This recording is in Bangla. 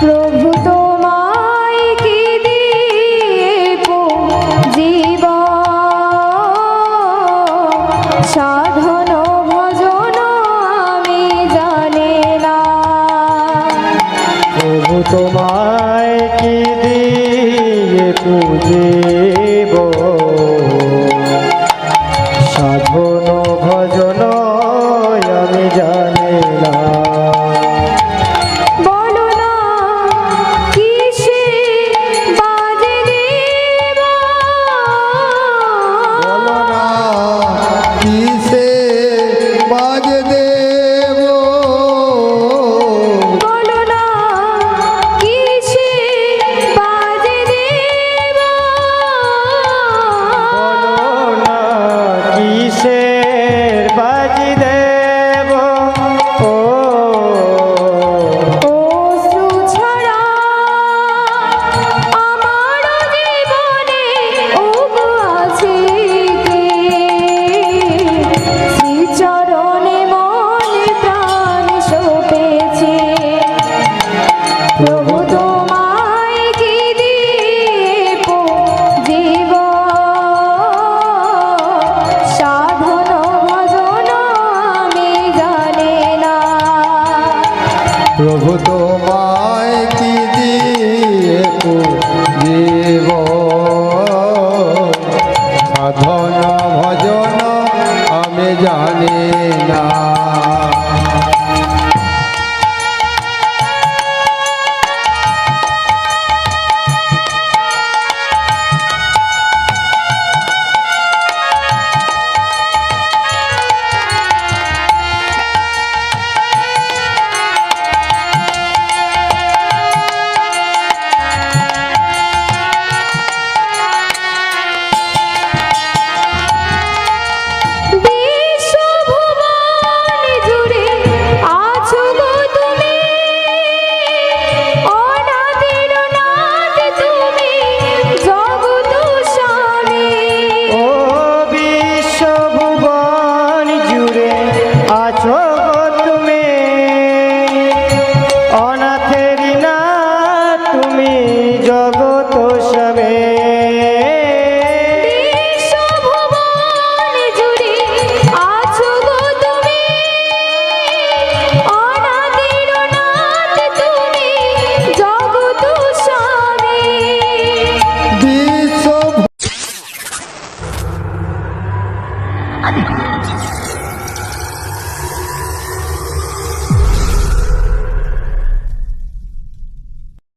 প্রভু তোমায় জীব সাধন ভজন আমি জানি না। প্রভু তোমায় পুজিব সাধন বাজ দেব প্রভু তোমায় কি দিয়ে দেব সাধনা ভজন আমি জানি না।